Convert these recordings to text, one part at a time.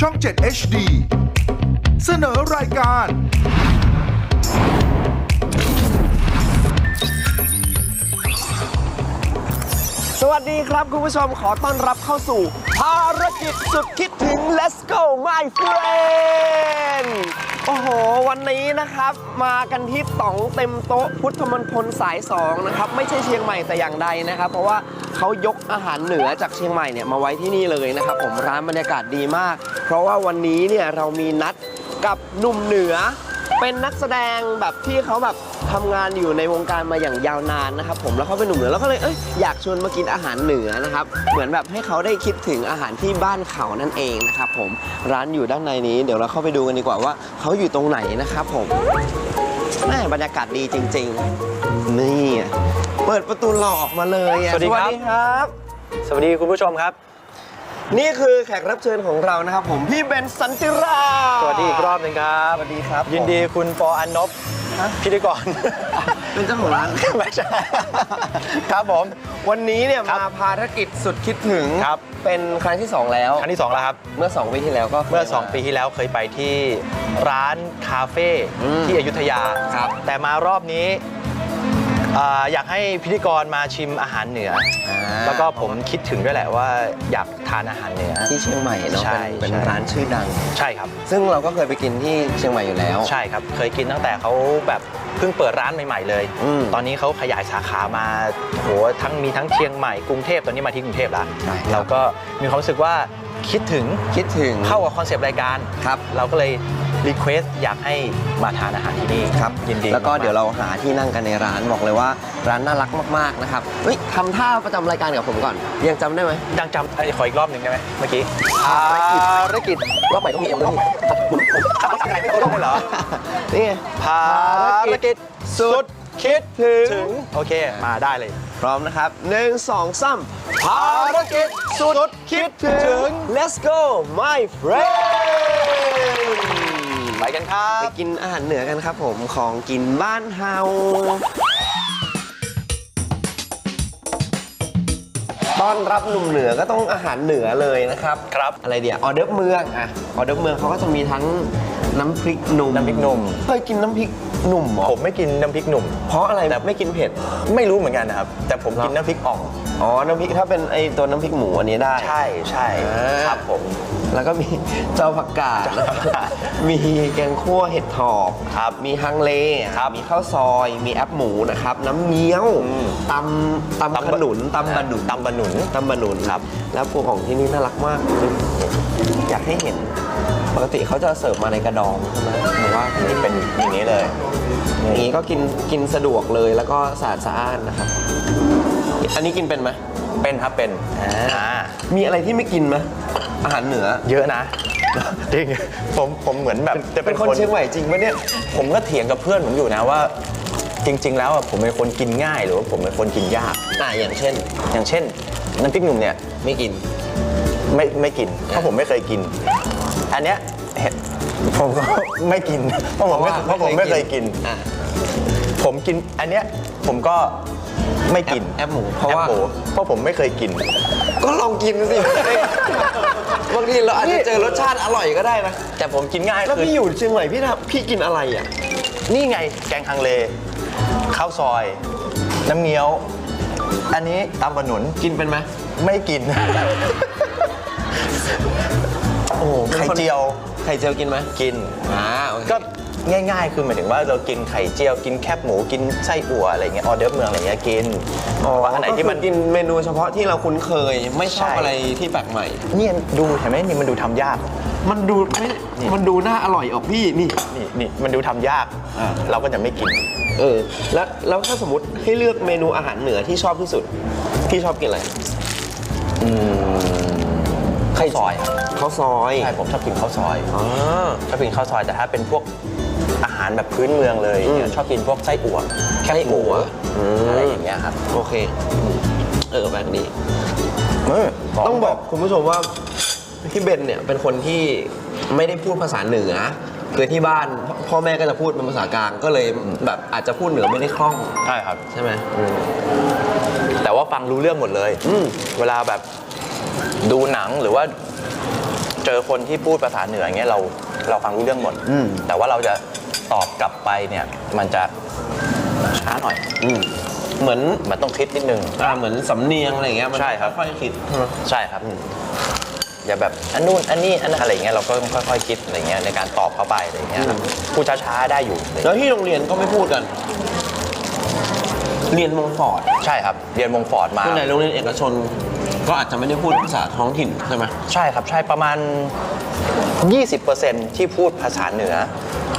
ช่อง 7 HD เสนอรายการ สวัสดีครับคุณผู้ชมขอต้อนรับเข้าสู่ ภารกิจสุดคิดถึง Let's go my friend โอ้โห วันนี้นะครับ มากันที่ต๋องเต็มโต๊ะพุทธมณฑลสาย2นะครับ ไม่ใช่เชียงใหม่แต่อย่างใดนะครับ เพราะว่าเขายกอาหารเหนือจากเชียงใหม่เนี่ยมาไว้ที่นี่เลยนะครับ ผมร้านบรรยากาศดีมาก เพราะว่าวันนี้เนี่ยเรามีนัดกับหนุ่มเหนือ เป็นนักแสดงแบบที่เขาแบบทำงานอยู่ในวงการมาอย่างยาวนานนะครับผมแล้วเขาเป็นหนุ่มเหนือแล้วก็เลยเอ้ยอยากชวนมากินอาหารเหนือนะครับ เหมือนแบบให้เขาได้คิดถึงอาหารที่บ้านเขานั่นเองนะครับผมร้านอยู่ด้านในนี้เดี๋ยวเราเข้าไปดูกันดีกว่าว่าเขาอยู่ตรงไหนนะครับผมแม่บรรยากาศดีจริง ๆ นี่ เปิดประตูหลอกมาเลยอะสวัสดีครับครับ สวัสดีคุณผู้ชมครับ นี่คือแขกรับเชิญของเรานะครับผมพี่เบนสันติราสวัสดีอีกรอบหนึ่งครับ สวัสดีครับยินดีคุณปออันนบพิธีกร เป็นเจ้าของร้านไม่ใช่ครับผม วันนี้เนี่ยครับมาภารกิจสุดคิดถึงครับ เป็นครั้งที่ 2 แล้ว ครั้งที่ 2 แล้วครับ เมื่อ 2 ปีที่แล้วก็คยเมื่อา2ปีที่แล้วเคยไปที่ร้านคาเฟ่อืมที่อยุธยาครับแต่มารอบนี้ อ่าอยากให้พิธีกรมาชิมอาหารเหนือออ่าแล้วก็ผมคิดถึงด้วยแหละว่าอยากทานอาหารเหนือ ที่เชียงใหม่เนาะใช่เป็นเป็นใช่ ร้านชื่อดัง ใช่ครับ ซึ่งเราก็เคยไปกินที่เชียงใหม่อยู่แล้ว ใช่ครับ เคยกินตั้งแต่เขาแบบเพิ่งเปิดร้านใหม่ๆเลย อืมตอนนี้เขาขยายสาขามาโหทั้งมีทั้งเชียงใหม่กรุงเทพตอนนี้มาที่กรุงเทพแล้ว ใช่ครับ เราก็มีความรู้สึกว่า คิดถึงคิดถึงเข้ากับคอนเซปต์รายการครับ เราก็เลยรีเควสอยากให้มาทานอาหารที่นี่ครับยินดีแล้วก็มๆเดี๋ยวเราหาที่นั่งกันในร้านบอกเลยว่าร้านน่ารักมากๆนะครับเฮ้ยทำท่าประจำรายการกับผมก่อน ยังจำได้ไหมยังจำเอ้ยขออีกรอบหนึ่งได้ไหมเมื่อกี้ภารกิจรอบใหม่ต้องมีเอ็มด้วยนี่ภาษาไทยไม่รู้เลยเหรอนี่ไงภารกิจสุดคิดถึงถึงโอเค มาได้เลย พร้อมนะครับหนึ่งสองสามภารกิจสุดคิดถึง Let's go my friend ไปกันครัไปบกินอาหารเหนือกันครับผมของกินบ้านเฮาต้อนรับหนุ่มเหนือก็ต้องอาหารเหนือเลยนะครับ ครับ อะไรเดียวออเดิร์ฟเมืองอะออเดิร์ฟเมืองเขาก็จะมีทั้งน้ำพริกหนุ่มน้ำพริกหนุ่มเคยกินน้ำพริก หนุ่มเหรอผมไม่กินน้ำพริกหนุ่ม เพราะอะไรแต่ไม่กินเผ็ด ไม่รู้เหมือนกันนะครับ แต่ผมกินเหรอน้ำพริกอ่อง อ๋อ น้ำพริกถ้าเป็นไอตัวน้ำพริกหมูอันนี้ได้ ใช่ใช่อ่าครับผม แล้วก็มีเจ้าผักกาดเจ้าผักกาด มีแกงคั่วเห็ดถอบครับมีฮังเลครับมีข้าวซอย มีแอปหมูนะครับ น้ำเงี้ยวอืมตำตำขนุนตำบะหนุนตำบะหนุนตำบะหนุนครับ แล้วปูของที่นี่น่ารักมาก อยากให้เห็น ปกติเขาจะเสิร์ฟมาในกระดองใช่ไหมหรือว่านี่เป็นอย่างนี้เลย อย่างนี้ก็กินกินสะดวกเลยแล้วก็สะอาดสะอ้านนะครับ อันนี้กินเป็นไหมเป็นครับเป็นอ่าอ่ามีอะไรที่ไม่กินไหมอาหารเหนือ เยอะนะ จริงผมผมเหมือนแบบจะเป็นคนเชียงใหม่จริงปะเนี่ย ผมก็เถียงกับเพื่อนผมอยู่นะว่า จริง ๆ แล้วอะผมเป็นคนกินง่าย หรือว่าผมเป็นคนกินยาก อ่าอย่างเช่น อย่างเช่นน้ำพริกหนุ่มเนี่ยไม่กิน ไม่ไม่กินเพราะผมไม่เคยกิน อันเนี้ยเห็ดผมก็ ไม่กินเพราะผมไม่เพราะผมไม่เคยกิน อ่าผมกินอันเนี้ยผมก็ไม่กินแอปหมูเพราะว่า แอปหมูเพราะผมไม่เคยกิน ก็ลองกินสิ บางทีเราอาจจะเจอรสชาติอร่อยก็ได้นะ แต่ผมกินง่ายแล้วคือพี่อยู่เชียงใหม่พี่ทำพี่กินอะไรอะ นี่ไงแกงฮังเลข้าวซอย น้ำเงี้ยว อันนี้ตำบะหนุนกินเป็นไหมไม่กิน โอ้โหไข่เจียว ไข่เจียวกินไหมกินอ่าโอเค ก็ง่ายๆ คือหมายถึงว่าเรากินไข่เจียวกินแคบหมูกินไส้อั่วอะไรเงี้ยออเดิร์ฟเมืองอะไรเงี้ยกินแต่ว่าอันไหนที่มัน ก็คือกินเมนูเฉพาะที่เราคุ้นเคย ไม่ชอบใช่ อะไรที่แปลกใหม่ เนี่ยดูเห็นไหมนี่มันดูทำยาก มันดูไม่มันดูน่าอร่อยออกพี่นี่ นี่นี่มันดูทำยาก อ่า เราก็จะไม่กิน เออแล้วแล้วถ้าสมมติให้เลือกเมนูอาหารเหนือที่ชอบที่สุด พี่ชอบกินอะไร ข้าวซอยครับข้าวซอยใช่ผมชอบกินข้าวซอยอ๋อชอบกินข้าวซอยแต่ถ้าเป็นพวกอาหารแบบพื้นเมืองเลยอืมเนี่ยชอบกินพวกไส้อั่วแคบหมูอืมอะไรอย่างเงี้ยครับโอเค เออแบบนี้เออต้องบอกคุณผู้ชมว่าพี่เบนเนี่ยเป็นคนที่ไม่ได้พูดภาษาเหนือคือที่บ้านพ่อแม่ก็จะพูดเป็นภาษากลางก็เลยแบบอาจจะพูดเหนือไม่ได้คล่องใช่ครับใช่ไหมอืมแต่ว่าฟังรู้เรื่องหมดเลยอืมเวลาแบบ ดูหนังหรือว่าเจอคนที่พูดภาษาเหนืออย่างเงี้ยเราเราฟังรู้เรื่องหมดแต่ว่าเราจะตอบกลับไปเนี่ย มันจะช้าหน่อย อืมเหมือนมันต้องคิดนิดนึง อ่าเหมือนสำเนียงอะไรอย่างเงี้ยมันใช่ครับ ค่อยๆคิดใช่ไหม ใช่ครับอย่าแบบอันนู้นอันนี้อันนั้นอะไรอย่างเงี้ยเราก็ต้องค่อย ๆ คิดอะไรเงี้ยในการตอบเข้าไปอะไรเงี้ยครับพูดช้าๆได้อยู่แล้วที่โรงเรียนก็ไม่พูดกัน เรียนมงฟอร์ดใช่ครับ เรียนวงฟอร์ดมา ส่วนใหญ่โรงเรียนเอกชน ก็อาจจะไม่ได้พูดภาษาท้องถิ่นใช่ไหมใช่ครับใช่ประมาณ 20%ที่พูดภาษาเหนือ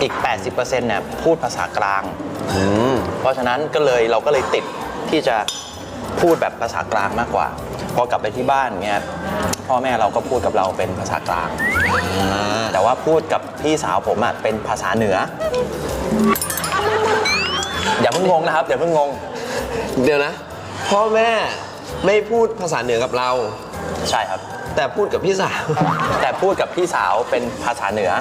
อีก 80%เนี่ยพูดภาษากลาง อืม เพราะฉะนั้นก็เลยเราก็เลยติดที่จะพูดแบบภาษากลางมากกว่า พอกลับไปที่บ้านเงี้ยพ่อแม่เราก็พูดกับเราเป็นภาษากลาง แต่ว่าพูดกับพี่สาวผมอะเป็นภาษาเหนือ อย่าเพิ่งงงนะครับอย่าเพิ่งงง เดี๋ยวนะ พ่อแม่ ไม่พูดภาษาเหนือกับเรา ใช่ครับ แต่พูดกับพี่สาว แต่พูดกับพี่สาวเป็นภาษาเหนือ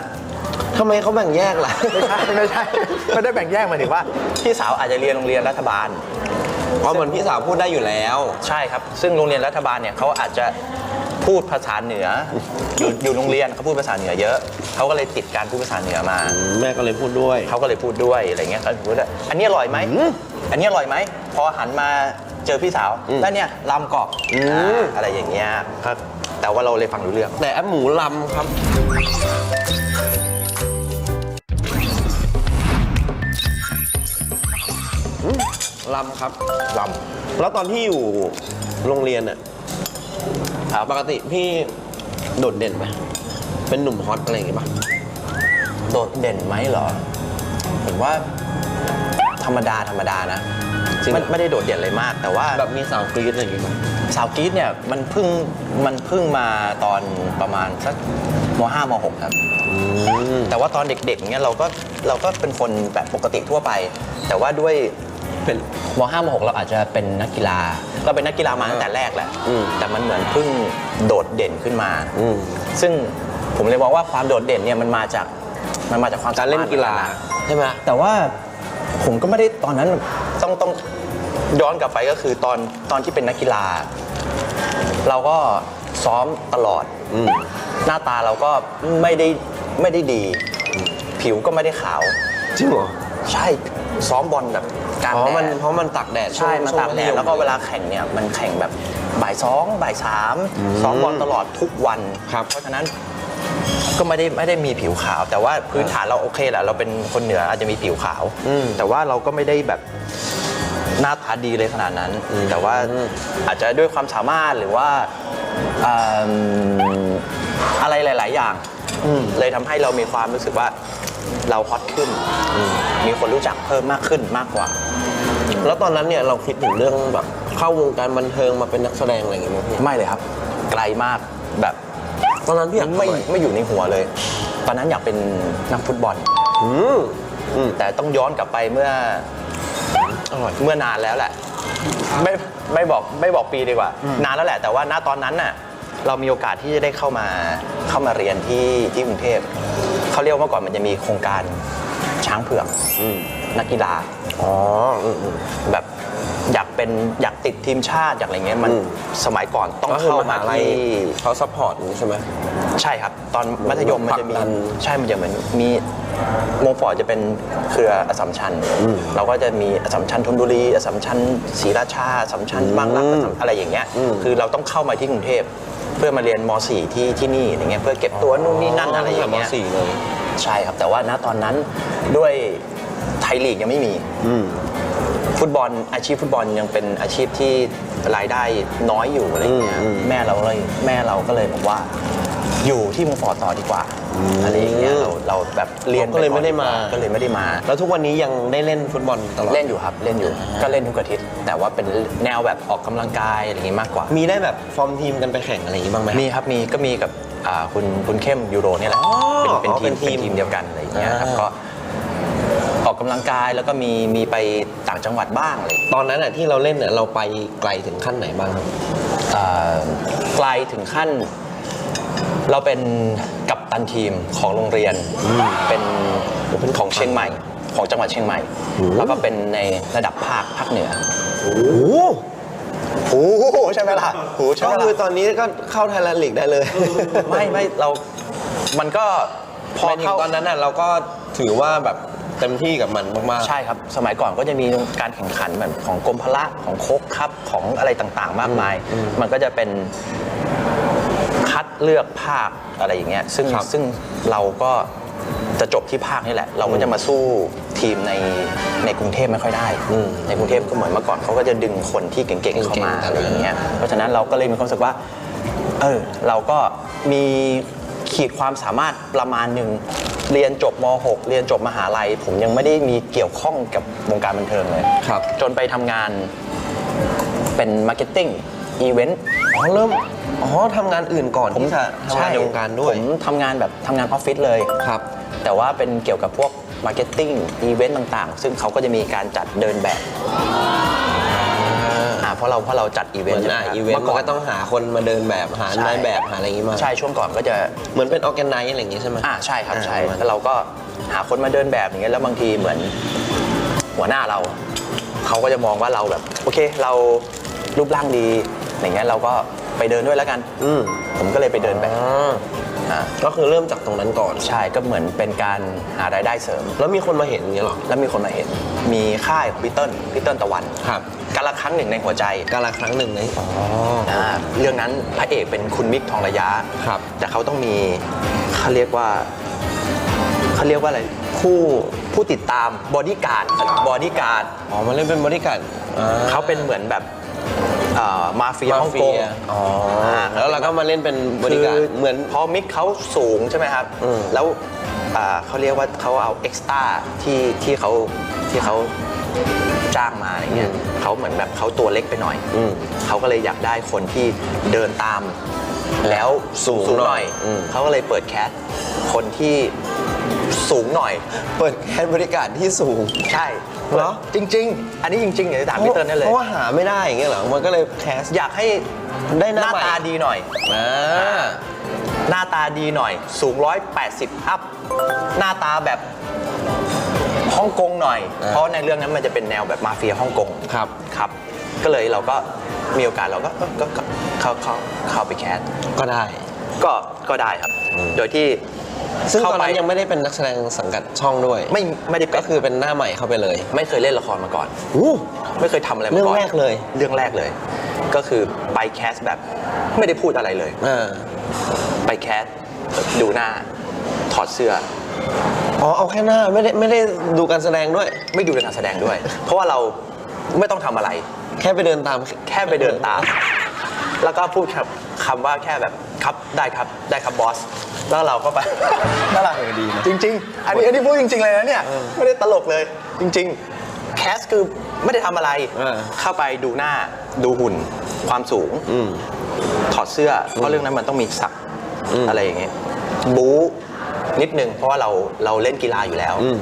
ทำไมเขาแบ่งแยกล่ะ ไม่ใช่ไม่ใช่ไม่ได้แบ่งแยกหมายถึงว่า พี่สาวอาจจะเรียนโรงเรียนรัฐบาล เพราะเหมือนพี่สาวพูดได้อยู่แล้ว ใช่ครับ ซึ่งโรงเรียนรัฐบาลเนี่ยเขาอาจจะพูดภาษาเหนือ อยู่อยู่โรงเรียนเขาพูดภาษาเหนือเยอะเขาก็เลยติดการพูดภาษาเหนือมา แม่ก็เลยพูดด้วย เขาก็เลยพูดด้วยอะไรเงี้ยเขาพูดว่าอันนี้อร่อยไหม อันนี้อร่อยไหม พอหันมาเจอพี่สาวอืมแล้วเนี่ยลำกอกอืมอ่าอะไรอย่างเงี้ยครับแต่ว่าเราเลยฟังรู้เรื่อง แต่แอปหมูลำครับอืมลำครับลแล้วตอนที่อยู่โรงเรียนอะำครับปกติพี่โดดเด่นไหมเป็นหนุ่มฮอตอะไรอย่างงี้ป่ะโดดเด่นไหมเหรอ ผมว่าธรรมดาธรรมดานะ จริงเหรไม่อไม่ได้โดดเด่นอะไรมาก แต่ว่าแบบมีสาวกรี๊ดอะไรอย่างงี้ป่ะสาวกรีดเนี่ยมันเพิ่งมันเพิ่งมาตอนประมาณสักมห้ามหกครับอืมแต่ว่าตอนเด็กๆเนี่ยเราก็เราก็เป็นคนแบบปกติทั่วไป แต่ว่าด้วยเป็นมห้ามหกเราอาจจะเป็นนักกีฬา เราเป็นนักกีฬามาตั้งแต่แรกแหละอืมแต่มันเหมือนเพิ่งโดดเด่นขึ้นมาอืมซึ่งผมเลยมองว่าความโดดเด่นเนี่ยมันมาจากมันมาจากความการเล่นกีฬาสมรถใช่ไหมแต่ว่าผมก็ไม่ได้ตอนนั้น ต้องต้องย้อนกลับไปก็คือตอนตอนที่เป็นนักกีฬา เราก็ซ้อมตลอดอืมหน้าตาเราก็ไม่ได้ไม่ได้ดี ผิวก็ไม่ได้ขาว จริงเหรอ ใช่ซ้อมบอลแบบกลางอ๋อแดมันดเพราะมันตักแดดใช่วงมันช่วงตากแดดมัธยม แล้วก็เวลาแข่งเนี่ยมันแข่งแบบบ่ายสองบ่ายสามซ้อมบอลตลอดทุกวัน ครับเพราะฉะนั้นก็ไม่ได้ไม่ได้มีผิวขาว แต่ว่าพื้นฐานเราโอเคแหละเราเป็นคนเหนืออาจจะมีผิวขาว อืม แต่ว่าเราก็ไม่ได้แบบ หน้าตาดีเลยขนาดนั้นอืมแต่ว่าอืมอาจจะด้วยความสามารถหรือว่าอืมอะไรหลาย ๆ อย่างอืมเลยทำให้เรามีความรู้สึกว่าเราฮอตขึ้น มีคนรู้จักเพิ่มมากขึ้นมากกว่า แล้วตอนนั้นเนี่ยเราคิดถึงเรื่องแบบเข้าวงการบันเทิงมาเป็นนักแสดงอะไรอย่างเงี้ยไหมพี่ไม่เลยครับ ไกลมากแบบตอนนั้นพี่อยากไม่ทำอะรไม่อยู่ในหัวเลย ตอนนั้นอยากเป็นนักฟุตบอลอืมอืมแต่ต้องย้อนกลับไปเมื่อ อร่อย เมื่อนานแล้วแหละ ไม่ไม่บอกไม่บอกปีดีกว่า นานแล้วแหละ แต่ว่าณตอนนั้นน่ะเรามีโอกาสที่จะได้เข้ามาเข้ามาเรียนที่ที่กรุงเทพเขาเรียกว่าเมื่อก่อนมันจะมีโครงการช้างเผือกอืมนักกีฬาอ๋ออืมอืมแบบอยาก เป็นอยากติดทีมชาติอยากอะไรเงี้ยมันอืม สมัยก่อนต้องก็คือเข้ามหามาลัยที่ เขาซัพพอร์ตอย่างนี้ใช่ไหม ใช่ครับ ตอนมัธยมมันจะมีผลักดัน ใช่มันจะเหมือนมีโมฟอร์ดจะเป็นเครืออสสัมชัญอืมเราก็จะมีอสสัมชัญธนบุรีอสสัมชัญศรีราชาอสสัมชัญบางรักอืมอสสัมอะไรอย่างเงี้ยอืมคือเราต้องเข้ามาที่กรุงเทพเพื่อมาเรียนม .4 ที่ที่นี่อย่างเงี้ยเพื่อเก็บตัวนู่นนี่นั่นอะไรอย่างเงี้ยมสี่เลย ใช่ครับ แต่ว่าณตอนนั้นด้วยไทยลีกยังไม่มีอืม ฟุตบอลอาชีพฟุตบอลยังเป็นอาชีพที่รายได้น้อยอยู่อะไรอย่างเงี้ยอืมอืมแม่เราเลยแม่เราก็เลยบอกว่า อยู่ที่มงฟอร์ดต่อดีกว่าอะไรอย่างเงี้ยเราเราแบบเรียนก็เลยไม่ได้มา ก็เลยไม่ได้มา แล้วทุกวันนี้ยังได้เล่นฟุตบอลตลอดเล่นอยู่ครับเล่นอยู่ก็เล่นทุกอาทิตย์ แต่ว่าเป็นแนวแบบออกกำลังกายอะไรอย่างงี้มากกว่า มีได้แบบฟอร์มทีมกันไปแข่งอะไรอย่างงี้บ้างไหมมีครับมีก็มีกับอ่าคุณคุณเข้มยูโรเนี่ยแหละอ๋อเป็นเป็นอ๋อทีมเป็นทีมเป็นทีมเดียวกันอะไรอย่างเงี้ยครับอ่าก็ออ กกำลังกายแล้วก็มีมีไปต่างจังหวัดบ้างอะไรอย่างเงี้ยตอนนั้นอะที่เราเล่นเนี่ยเราไปไกลถึงขั้นไหนบ้างครับอ่าไกลถึงขั้น เราเป็นกัปตันทีมของโรงเรียนเป็นเป็นของเชียงใหม่ ของจังหวัดเชียงใหม่อืมแล้วก็เป็นในระดับภาคภาคเหนือโอ้โหหูใช่ไหมล่ะหูใช่ก็ไหมคือล่ะตอนนี้ก็เข้าไทยแลนด์ลีกได้เลย ไม่ไม่เรา มันก็พพออถึงเข้าตอนนั้นน่ะเราก็ถือว่าแบบ เต็มที่กับมันมากๆ ใช่ครับ สมัยก่อนก็จะมีการแข่งขันแบบของกรมพละของโคกครับของอะไรต่างๆ มากมาย มันก็จะเป็นคัดเลือกภาคอะไรอย่างเงี้ยซึ่งครับซึ่งเราก็จะจบที่ภาคนี่แหละ เราก็จะมาสู้ทีมในในกรุงเทพไม่ค่อยได้ อืมในกรุงเทพก็เหมือนเมื่อก่อนเขาก็จะดึงคนที่เก่งๆเข้ามาเก่งๆอะไรอย่างเงี้ยเพราะฉะนั้นเราก็เลยมีความรู้สึกว่าเออเราก็มีขีดความสามารถประมาณหนึ่ง เรียนจบม .6 เรียนจบมหาลัย ผมยังไม่ได้มีเกี่ยวข้องกับวงการบันเทิงเลย ครับ จนไปทำงานเป็นมาร์เก็ตติ้งอีเวนต์ อ๋อเริ่มอ๋อทำงานอื่นก่อนที่จะทำงานในวงการด้วย ผมทำงานแบบทำงานออฟฟิศเลย ครับ แต่ว่าเป็นเกี่ยวกับพวกมาร์เก็ตติ้งอีเวนต์ต่างๆ ซึ่งเขาก็จะมีการจัดเดินแบบอ่า เพราะเราเพราะเราจัดอีเหเวมืนอนต์ใช่ไหมอะครับอีเวนต์เมื่อมันก่อนก็ต้องหาคนมาเดินแบบหาใช่นายแบบหาอะไรอย่างงี้มาใช่ช่วงก่อนก็จะเหมือนเป็นออแกไนซ์อะไรอย่างงี้ใช่ไหมอ่าใช่ครับอ่าใช่ประมาณแล้วเราก็หาคนมาเดินแบบอย่างเงี้ยแล้วบางทีเหมือนหัวหน้าเราเขาก็จะมองว่าเราแบบโอเคเรารูปร่างดีอย่างเงี้ยเราก็ไปเดินด้วยแล้วกัน อืมผมก็เลยไปเดินแบบ อ๋ออ่าก็คือเริ่มจากตรงนั้นก่อน ใช่ก็เหมือนเป็นการหารายได้เสริม แล้วมีคนมาเห็นอย่างเงี้ยเหรอ แล้วมีคนมาเห็น มีค่ายของพี่เติ้ลพี่เติ้ลตะวันครับ การละครั้งหนึ่งในหัวใจการละครั้งหนึ่งในอ๋ออ่าเรื่องนั้นพระเอกเป็นคุณมิกทองระยะครับ แต่เขาต้องมีเขาเรียกว่าเขาเรียกว่าอะไรผู้ผู้ติดตามบอดี้การ์ดบอดี้การ์ด อ๋อมาเล่นเป็นบริการดอ่ เขาเป็นเหมือนแบบเอ่อมาเฟียมาฮ่องเฟีกงยอ๋อแล้วเราก็มาเล่นเป็นบริการดคือเหมือนพอมิกเขาสูงใช่ไหมครับอืมแล้วอ่าเขาเรียกว่าเขาเอาเอ็กซ์ต้าที่ที่เขาที่เขาจ้างมาอะไรเงี้ยเขาเหมือนแบบเขาตัวเล็กไปหน่อยอืมเขาก็เลยอยากได้คนที่เดินตามแล้วสูงสูงหหน่น่ออยยอืมเขาก็เลยเปิดแคสคนที่ สูงหน่อย เปิดแค่บริการที่สูง ใช่เหรอ จริง ๆ อันนี้จริงๆเดี๋ยวถามพี่เติ้ลได้เลย เพราะว่าหาไม่ได้อย่างเงี้ยเหรอ มันก็เลยแคส อยากให้ได้หหน้าน้าใหม่ ตาดีหน่อย อ่า หน้าตาดีหน่อย สูง 180 อัพ หน้าตาแบบฮ่องกงหน่อย อ่าเพราะในเรื่องนั้นมันจะเป็นแนวแบบมาเฟียฮ่องกงครับ ครับ ก็เลยเราก็มีโอกาสเราก็เออก็ก็เข้าเข้าเข้าไปแคส ก็ได้ ก็ก็ได้ครับ โดยที่ ซึ่งเข้าตอนไปนั้นยังไม่ได้เป็นนักแสดงสังกัดช่องด้วย ไม่ไม่ได้เป็ก็นคือเป็นหน้าใหม่เข้าไปเลย ไม่เคยเล่นละครมาก่อนอู้ไม่เคยทำอะไรมาก่อนเรื่องแรกเลย เรื่องแรกเลย ก็คือไปแคสแบบไม่ได้พูดอะไรเลยอ่าไปแคสดูหน้า ถอดเสื้ออ๋อเอาแค่หน้าไม่ได้ไม่ได้ดูการแสดงด้วย ไม่ดูการแสดงด้วย เพราะว่าเราไม่ต้องทำอะไร แค่ไปเดินตามแค่ไปเดินตามแล้วก็พูดคำคำว่าแค่แบบครับได้ครับได้ครับบอส แล้วเราก็ไป น่ารักดีนะ จริง ๆ อันนี้อันนี้พูดจริง ๆ เลยนะเนี่ย ไม่ได้ตลกเลย จริง ๆ แคสคือไม่ได้ทำอะไร เออ เข้าไปดูหน้าดูหุ่น ความสูง อืม ถอดเสื้อเพราะเรื่องนั้นมันต้องมีสักอืมอะไรอย่างเงี้ยบู๊นิดนึงเพราะว่าเราเราเล่นกีฬาอยู่แล้ว อืม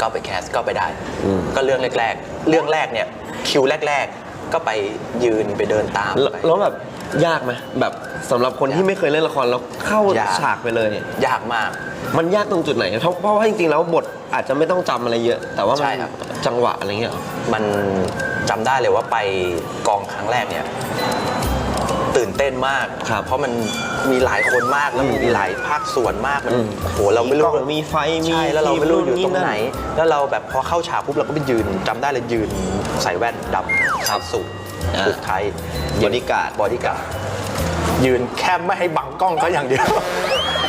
ก็ไปแคสก็ไปได้ อืม ก็เรื่องแรก ๆ เรื่องแรกเนี่ยคิวแรก ๆ ก็ไปยืนไปเดินตามแล้วไป แล้วแบบ ยากไหมแบบสำหรับคนที่ไม่เคยเล่นละครแล้วเข้ายาก ฉากไปเลยเนี่ยยากมาก มันยากตรงจุดไหนเพราะเพราะว่าจริงๆแล้วบทอาจจะไม่ต้องจำอะไรเยอะ แต่ว่ามัใช่นครับ จังหวะอะไรเงี้ยเหรอ มันจำได้เลยว่าไปกองครั้งแรกเนี่ย ตื่นเต้นมาก ครับ เพราะมันมีหลายคนมากแล้วมันมีหลายภาคส่วนมากมันอืมโอ้โหเราไม่รู้กล้องมีไฟมีใช่แล้วเราไม่รู้อยู่ตรงไหนทีมแล้วเราแบบพอเข้าฉากปุ๊บเราก็ไปยืนจำได้เลยยืนใส่แว่นดำครับสูทอ่า ผูกไทยบอดี้การ์ดบอดี้การ์ดยืนแค่ไม่ให้บังกล้องเขาอย่างเดียว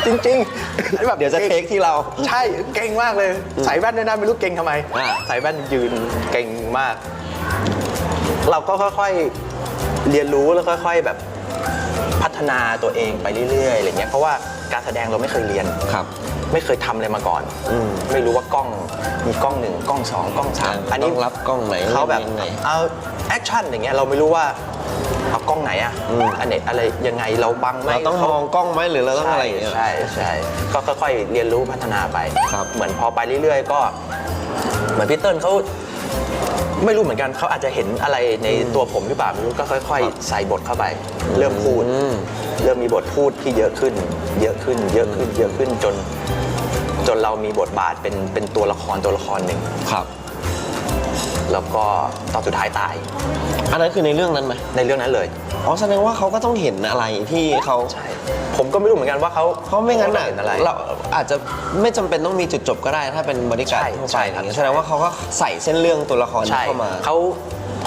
จริงๆแบบเดี๋ยวจะเทคที่เรา ใช่เก่งมากเลย ใส่แว่นด้วยนะไม่รู้เก่งทำไมอ่าใส่แว่นยืนเก่งมาก เราก็ค่อยๆเรียนรู้แล้วค่อย ๆแบบพัฒนาตัวเองไปเรื่อยๆอะไรเงี้ยเพราะว่า การแสดงเราไม่เคยเรียน ครับไม่เคยทำอะไรมาก่อน อืม ไม่รู้ว่ากล้องมีกล้องหนึ่งกล้องสองกล้องสามอันนี้รับกล้องไหนเขาแบบล่นยังไง เอาแอคชั่นอย่างเงี้ยเราไม่รู้ว่าเอากล้องไหนอะอืมอันไหนอะไรยังไงเราบังไหม เราต้องมองกล้องไหมหรือเราต้องอะไรอย่างเงี้ย ใช่ใช่ก็ค่อยๆเรียนรู้พัฒนาไป ครับเหมือนพอไปเรื่อยๆ ก็ เหมือนพี่เติ้ลเขา ไม่รู้เหมือนกันเขาอาจจะเห็นอะไรในตัวผมหรือเปล่าไม่รู้ก็ค่อย ๆ ใส่บทเข้าไป เริ่มพูดอืมเริ่มมีบทพูดที่เยอะขึ้น เยอะขึ้น เยอะขึ้น เยอะขึ้นจน จนเรามีบทบาทเป็นเป็นตัวละครตัวละครหนึ่งครับ แล้วก็ตอนสุดท้ายตาย อันนั้นคือในเรื่องนั้นไหมในเรื่องนั้นเลย อ๋อแสดงว่าเขาก็ต้องเห็นอะไรที่เขาใช่ ผมก็ไม่รู้เหมือนกันว่าเขาเพราะไม่งั้นอะเห็นอะไร เราอาจจะไม่จำเป็นต้องมีจุดจบก็ได้ ถ้าเป็นบริการใช่ทั่วใช่ไปครับอย่างเงี้ยแสดงว่าเขาก็ใส่เส้นเรื่องตัวละครนี้ใช่เข้ามา เขา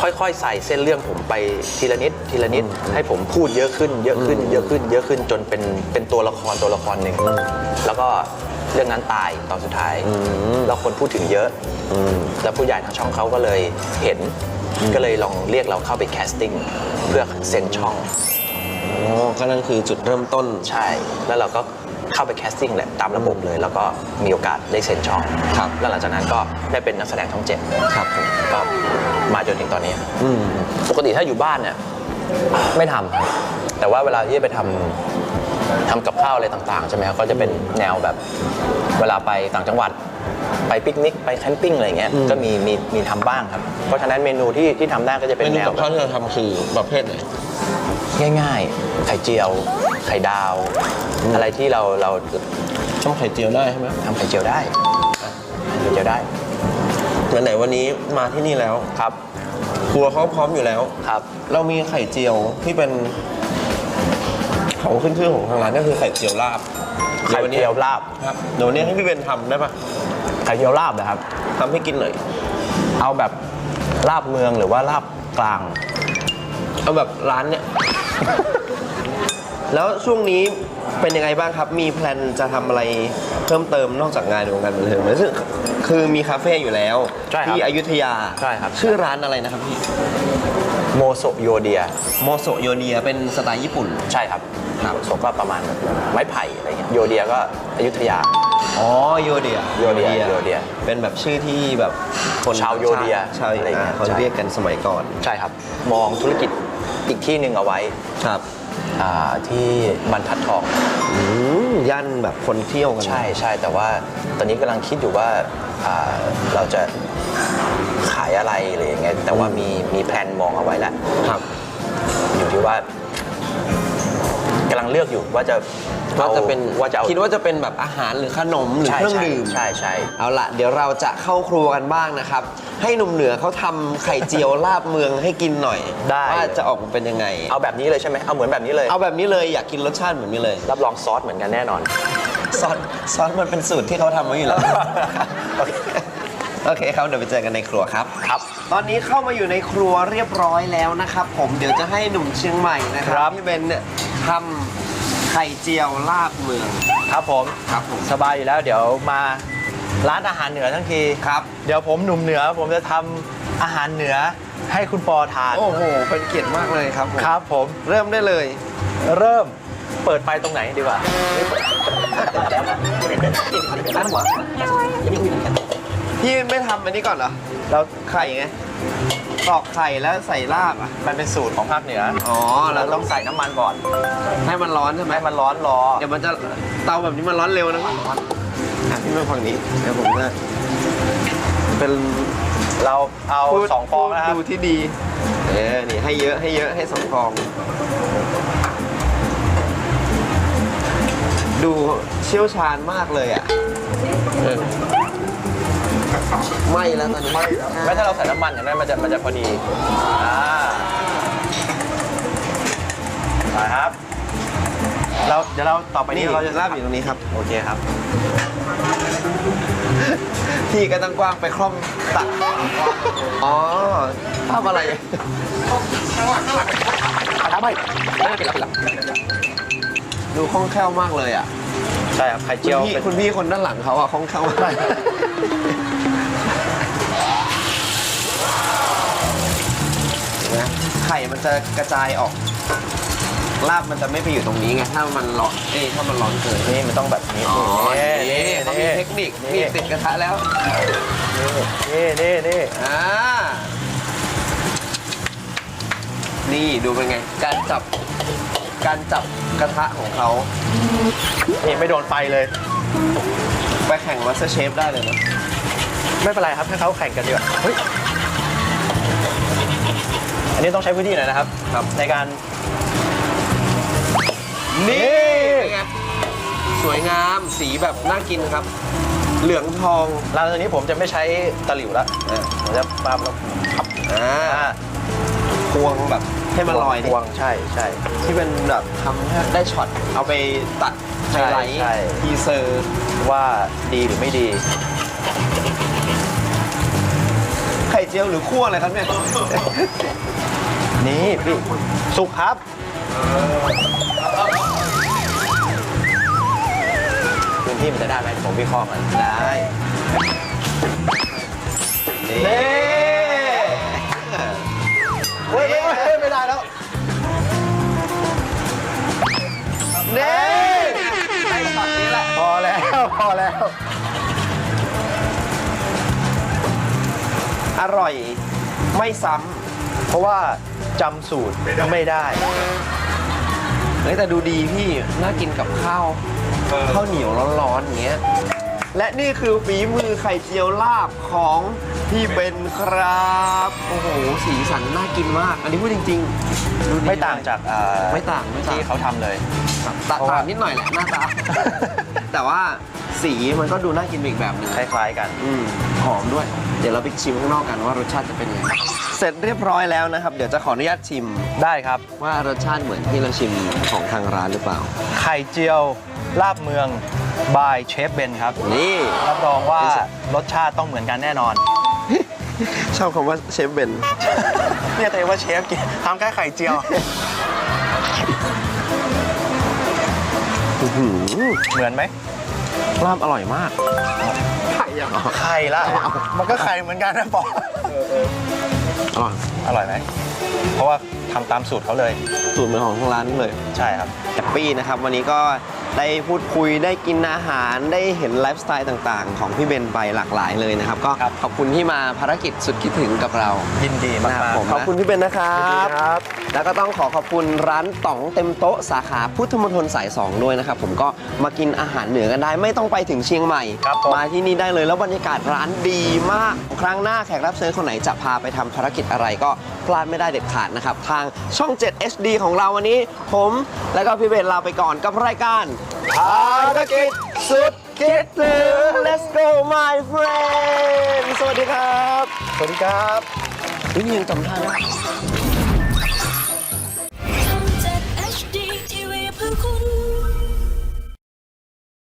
ค่อยๆ ใส่เส้นเรื่องผมไปทีละนิดทีละนิดให้ผมพูดเยอะขึ้น เยอะขึ้น เยอะขึ้น เยอะขึ้นจนเป็นเป็นตัวละครตัวละครหนึ่งแล้วก็ เรื่องนั้นตายตอนสุดท้าย แล้วคนพูดถึงเยอะแล้วผู้ใหญ่ทางช่องเขาก็เลยเห็น ก็เลยลองเรียกเราเข้าไปแคสติ้งเพื่อเซ็นช่องอ๋อก็นั่นคือจุดเริ่มต้นใช่ แล้วเราก็เข้าไปแคสติ้งแหละตามระบบเลย แล้วก็มีโอกาสได้เซ็นช่องครับแล้วหลังจากนั้นก็ได้เป็นนักแสดงช่องเจ็ดครับผมก็มาจนถึงตอนนี้อืมปกติถ้าอยู่บ้านเนี่ยไม่ทำครับแต่ว่าเวลาที่ไปทำ ทำกับข้าวอะไรต่างๆใช่ไหมครับก็จะเป็นแนวแบบเวลาไปต่างจังหวัดไปปิกนิกไปแคมปิ้งอะไรเงี้ยอืมก็มีมีมีทำบ้างครับ เพราะฉะนั้นเมนูที่ที่ทำได้ก็จะเป็นเมนูแนวกับข้าวที่เราทำคือประเภทไหนง่ายๆ ไข่เจียว ไข่ดาว อะไรที่เราเราช่องไข่เจียวได้ใช่ไหมทำไข่เจียวได้ไข่เจียวได้ไหนๆวันนี้มาที่นี่แล้วครับครัวเขาพร้อมอยู่แล้วครับ เรามีไข่เจียวที่เป็น ของขึ้นชื่อของทางร้านก็คือไข่เจียวลาบไข่เจียวลาบครับเดี๋ยววันนี้ให้พี่เบนทำได้ปะไข่เจียวลาบนะครับทำให้กินหน่อยเอาแบบลาบเมืองหรือว่าลาบกลาง เอาแบบร้านเนี้ยแล้วช่วงนี้เป็นยังไงบ้างครับ มีแพลนจะทำอะไรเพิ่มเติมนอกจากงานในวงการบันเทิงไหมซึ่งคือมีคาเฟ่อยู่แล้วใช่ครับที่อยุธยาใช่ครับชื่อร้านอะไรนะครับพี่ โมโซโยเดีย โมโซโยเนียเป็นสไตล์ญี่ปุ่น ใช่ครับครับโซก็ประมาณแบบไม้ไผ่อะไรเงี้ยโยเดียก็อยุธยา อ๋อโยเดียโยเดียโยเดีย เป็นแบบชื่อที่แบบคนชาวโยเดียชาวอะไรอย่างเงี้ยอ่าเขาใช่เรียกกันสมัยก่อน ใช่ครับ มองธุรกิจอีกที่หนึ่งเอาไว้ครับอ่าที่บรรทัดทองอืมย่านแบบคนเที่ยวกัน ใช่ใช่แต่ว่าตอนนี้กำลังคิดอยู่ว่าอ่าเราจะ ขายอะไรอะไรอย่างเงี้ยแต่ว่ามีมีแผนมองเอาไว้แล้วครับ อยู่ที่ว่ากำลังเลือกอยู่ว่าจะว่าจะเป็นว่าจะเอา คิดว่าจะเป็นแบบอาหารหรือขนมหรือใช่เครื่องใช่ดื่มใช่ใช่ เอาละเดี๋ยวเราจะเข้าครัวกันบ้างนะครับ ให้หนุ่มเหนือเขาทำไข่เจียว ลาบเมืองให้กินหน่อยได้ ว่าจะออกมาเป็นยังไง เอาแบบนี้เลยใช่ไหมเอาเหมือนแบบนี้เลย เอาแบบนี้เลยอยากกินรสชาติแบบนี้เลย รับรองซอสเหมือนกันแน่นอน ซอสซอสมันเป็นสูตรที่เขาทำไว้อยู่แล้ว โอเค โอเคครับเดี๋ยวไปเจอกันในครัวครับ ครับ ตอนนี้เข้ามาอยู่ในครัวเรียบร้อยแล้วนะครับ ผมเดี๋ยวจะให้หนุ่มเชียงใหม่นะคครัรับ บพี่เบนเนี่ยทำไข่เจียวลาบเมืองครับผม ครับผมสบายอยู่แล้วเดี๋ยวมาร้านอาหารเหนือทั้งที ครับ เดี๋ยวผมหนุ่มเหนือผมจะทำอาหารเหนือให้คุณปอทาน โอ้โหเป็นเกียรติมากเลยครับผมครับผม เริ่มได้เลย เริ่มเปิดไฟตรงไหนดีกว่า อันหัว พี่ไม่ทำอันนี้ก่อนเหรอ เราไข่ไงตอกไข่แล้วใส่ลาบอะ มันเป็นสูตรของภาคเหนืออ๋อ เราเราต้ต้อองงใส่น้ำมันก่อนให้มันร้อนใช่ไหมให้มันร้อนรอ เดี๋ยวมันจะเตาแบบนี้มันร้อนเร็วนะอะพี่มาฝั่งนี้เดี๋ยวผมจะเป็นเราเอาผู้สองฟองนะครับผู้ดูที่ดี เออ นี่ให้เยอะให้เยอะให้สองฟอง ดูเชี่ยวชาญมากเลยอะ ไหม่แล้วตอนนี้ไม่ถ้าเราใส่น้ำมันเห็นไหมมันจะมันจะพอดี อ่ามาครับ เราเดี๋ยวเราต่อไปนี่นี้เราเราจะจะลาบอยู่ตรงนี้ครับ โอเคครับพี่ก็ตั้งกว้างไปคล่อมตัก อ๋อภาพอะไรทำไมดูคล่องแคล่วมากเลยอะ ใช่ครับไข่คุเจีณยวพี่เป็นคุณพี่คนด้านหลังเขาอะคล่องแคล่วมาก ไข่มันจะกระจายออกลาบมันจะไม่ไปอยู่ตรงนี้ไงถ้ามันร้อนเอ้ยถ้ามันร้อนเกินนี่มันต้องแบบนี้อ๋อนี่นี่เขามีเทคนิคนี่ติดกระทะแล้วนี่นี่นี่อ่านี่ดูเป็นไง การจับการจับกระทะของเขานี่ไม่โดนไฟเลย ไปแข่งมาสเตอร์เชฟได้เลยนะไม่เป็นไรครับให้เขาแข่งกันดีกว่าเฮ้ย อันนี้ต้องใช้พื้นที่หน่อยนะครับครับ ในการ นี่เป็นไงสวยงามสีแบบน่ากินครับ เหลืองทองร้านนี้ผมจะไม่ใช้ตะหลิวแล้วผมจะปาบแล้วพับอ่าควงแบบให้มันลอยดิพวงใช่ใช่ ที่เป็นแบบทำให้ได้ช็อต เอาไปตัดไฮใช่ไลท์ใช่ ทีเซอร์ว่าดีหรือไม่ดี จียวหรือคั่วอะไรครับเนี่ยนี่พี่สุกครับพื้นที่มันจะได้ไหมผมวิเคราะห์มันได้นี่ ร่อยไม่ซ้เพราะว่าจำสูตรไม่ได้ำเฮ้ยแต่ดูดีพี่น่ากินกับข้าวข้าวเหนียวร้อนๆอย่างเงี้ยและนี่คือฝีมือไข่เจียวลาบของพี่เบนครับโอ้โหสีสันน่ากินมาก อันนี้พูดจริงๆดูดีไม่ต่างจากเอ่อไม่ต่างไม่ต่างที่เขาทำเลยตาเพราะว่า ต่างนิดหน่อยแหละหน้าตา แต่ว่าสีมันก็ดูน่ากินไปอีกแบบหนึงคล้ายๆกัน อืมหอมด้วย เดี๋ยวเราไปชิมข้างนอกกันว่ารสชาติจะเป็นยังไงเสร็จเรียบร้อยแล้วนะครับ เดี๋ยวจะขออนุญาตชิมได้ครับ ว่ารสชาติเหมือนที่เราชิมของทางร้านหรือเปล่า ไข่เจียวลาบเมืองบายเชฟเบนครับนี่ รับรองว่ารสชาติต้องเหมือนกันแน่นอน ชอบคำว่าเชฟเบนเนี่ยแต่ว่าเชฟกินทำแค่ไข่เจียวอื้อหือเหมือนไหมลาบอร่อยมาก ไข่ไข่ละ มันก็ไข่เหมือนกันนะปออร่อยอร่อยไหม เพราะว่าทำตามสูตรเขาเลย สูตรเหมือนของทางร้านเลย ใช่ครับแฮปปี้นะครับ วันนี้ก็ ได้พูดคุยได้กินอาหารได้เห็นไลฟ์สไตล์ต่างๆ ของพี่เบนไปหลากหลายเลยนะครับ ก็ครับขอบคุณที่มาภารกิจสุดคิดถึงกับเรายินดีมานะครับกผมๆขอบคุณพี่เบนนะครับครับ แล้วก็ต้องขอขอบคุณร้านต๋องเต็มโต๊ะสาขาพุทธมณฑลสาย 2 ด้วยนะครับ ผมก็มากินอาหารเหนือกันได้ไม่ต้องไปถึงเชียงใหม่ครับผมมาที่นี่ได้เลยแล้วบรรยากาศร้านดีมาก ครั้งหน้าแขกรับเชิญคนไหนจะพาไปทำภารกิจอะไรก็ พลาดไม่ได้เด็ดขาดนะครับ ทางช่อง 7 HD ของเราวันนี้ ผมและก็พี่เบนลาไปก่อนกับรายการภารกิจสุดคิดถึง Let's go my friend สวัสดีครับ สวัสดีครับนี่ยังจำท่าได้